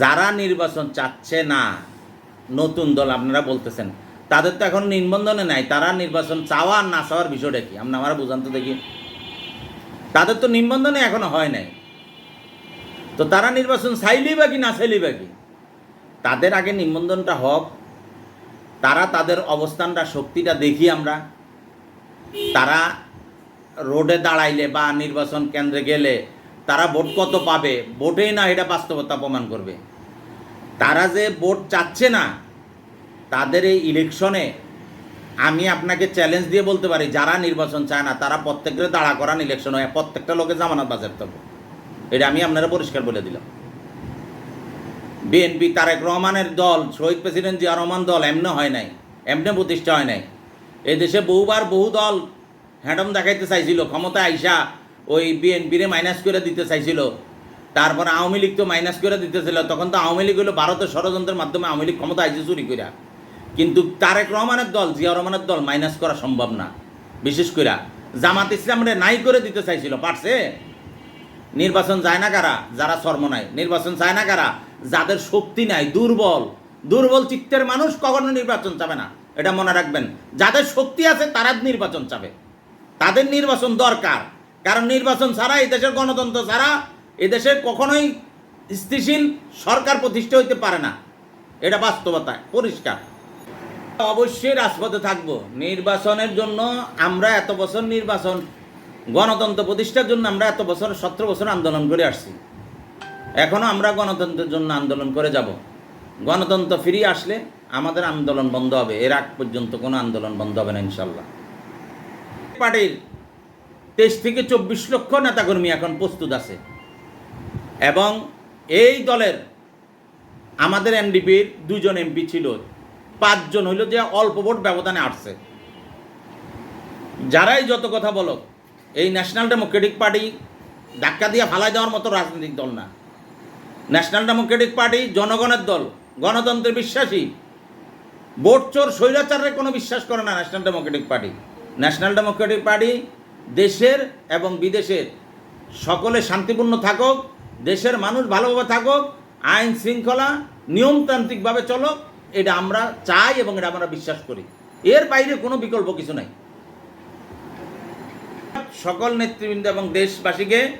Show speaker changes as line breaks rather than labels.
যারা নির্বাচন চাচ্ছে না, নতুন দল আপনারা বলতেছেন, তাদের তো এখন নিবন্ধনে নাই, তারা নির্বাচন চাওয়া আর না চাওয়ার বিষয়টা কি? আমরা আমার বুঝান তো দেখি। তাদের তো নিবন্ধনে এখনও হয় নাই। তো তারা নির্বাচন চাইলেই বা কি, না চাইলেই বা কি? তাদের আগে নিবন্ধনটা হোক, তারা তাদের অবস্থানটা, শক্তিটা দেখি আমরা। তারা রোডে দাঁড়াইলে বা নির্বাচন কেন্দ্রে গেলে তারা ভোট কত পাবে? ভোটেই না, এটা বাস্তবতা প্রমাণ করবে। তারা যে ভোট চাচ্ছে না, তাদের এই ইলেকশনে আমি আপনাকে চ্যালেঞ্জ দিয়ে বলতে পারি, যারা নির্বাচন চায় না, তারা প্রত্যেকের দাঁড়া করান ইলেকশন হয়, প্রত্যেকটা লোকে জামানত বাজার থাকবে এটা আমি আপনারা পরিষ্কার বলে দিলাম। বিএনপি তারেক রহমানের দল, শহীদ প্রেসিডেন্ট জিয়া রহমান দল, এমনি হয় নাই, এমনি প্রতিষ্ঠা হয় নাই। এদেশে বহুবার বহু দল হ্যাডম দেখাইতে চাইছিল ক্ষমতা আইসা ওই বিএনপিরে মাইনাস করে দিতে চাইছিল। তারপর আওয়ামী লীগ তো মাইনাস করে দিতেছিল। তখন তো আওয়ামী লীগ হলো ভারতের ষড়যন্ত্রের মাধ্যমে আওয়ামী লীগ ক্ষমতা আইসে চুরি কইরা। কিন্তু তারেক রহমানের দল, জিয়া রহমানের দল মাইনাস করা সম্ভব না। বিশেষ করে জামাত ইসলামরে নাই করে দিতে চাইছিল, পারছে? নির্বাচন যায় না কারা? যারা শর্ম নাই। নির্বাচন চায় না কারা? যাদের শক্তি নাই, দুর্বল। দুর্বল চিত্তের মানুষ কখনো নির্বাচন চাবে না। এটা মনে রাখবেন। যাদের শক্তি আছে তারা নির্বাচন চাবে। তাদের নির্বাচন দরকার। কারণ নির্বাচন ছাড়া, এই দেশের গণতন্ত্র ছাড়া এদেশে কখনোই স্থিতিশীল সরকার প্রতিষ্ঠা হইতে পারে না। এটা বাস্তবতা, পরিষ্কার। অবশ্যই রাজপথে থাকব। নির্বাচনের জন্য আমরা এত বছর নির্বাচন, গণতন্ত্র প্রতিষ্ঠার জন্য আমরা এত বছর, সতেরো বছর আন্দোলন করে আসছি। এখনও আমরা গণতন্ত্রের জন্য আন্দোলন করে যাব। গণতন্ত্র ফিরিয়ে আসলে আমাদের আন্দোলন বন্ধ হবে। এর আগ পর্যন্ত কোনো আন্দোলন বন্ধ হবে না, ইনশাল্লাহ। পার্টির তেইশ থেকে চব্বিশ লক্ষ নেতাকর্মী এখন প্রস্তুত আছে। এবং এই দলের আমাদের এনডিপির দুজন এমপি ছিল, পাঁচজন হইল যে অল্প ভোট ব্যবধানে আসছে। যারাই যত কথা বলো এই ন্যাশনাল ডেমোক্রেটিক পার্টি ধাক্কা দিয়ে ফালাই দেওয়ার মতো রাজনৈতিক দল না। ন্যাশনাল ডেমোক্রেটিক পার্টি জনগণের দল গণতন্ত্রে বিশ্বাসী। ভোট চোর, স্বৈরাচারের কোনো বিশ্বাস করে না National Democratic Party. National Democratic Party দেশের এবং বিদেশের সকলে শান্তিপূর্ণ থাকুক, দেশের মানুষ ভালোভাবে থাকুক, আইন শৃঙ্খলা নিয়মতান্ত্রিকভাবে চলক, এটা আমরা চাই এবং এটা আমরা বিশ্বাস করি। এর বাইরে কোনো বিকল্প কিছু নাই। সকল নেতৃবৃন্দ এবং দেশবাসীকে